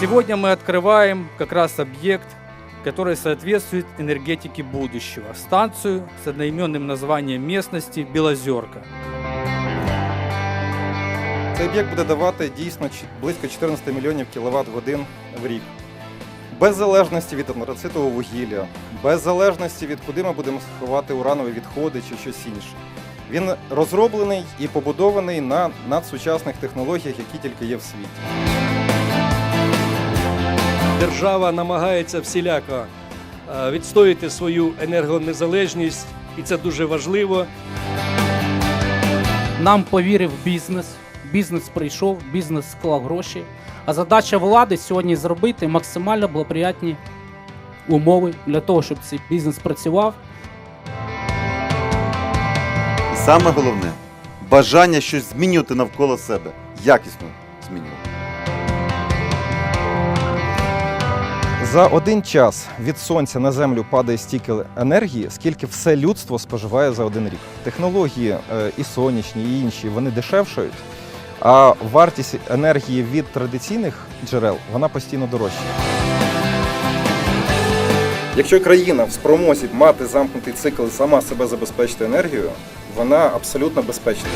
Сегодня мы открываем как раз объект, который соответствует энергетике будущего. Станцию с одноименным названием местности Белозерка. Цей об'єкт буде давати дійсно чи- близько 14 мільйонів кіловат годин в рік. Без залежності від антрацитового вугілля, без залежності від куди ми будемо сховати уранові відходи чи щось інше. Він розроблений і побудований на надсучасних технологіях, які тільки є в світі. Держава намагається всіляко е, відстояти свою енергонезалежність, і це дуже важливо. Нам повірив бізнес. Бізнес прийшов, бізнес склав гроші. А задача влади сьогодні зробити максимально благоприятні умови для того, щоб цей бізнес працював. І саме головне бажання щось змінювати навколо себе, якісно змінювати. За один час від сонця на землю падає стільки енергії, скільки все людство споживає за один рік. Технології е, і сонячні, і інші вони дешевшають, а вартість енергії від традиційних джерел вона постійно дорожчає. Якщо країна в спромозі мати замкнутий цикл і сама себе забезпечити енергією, вона абсолютно безпечна.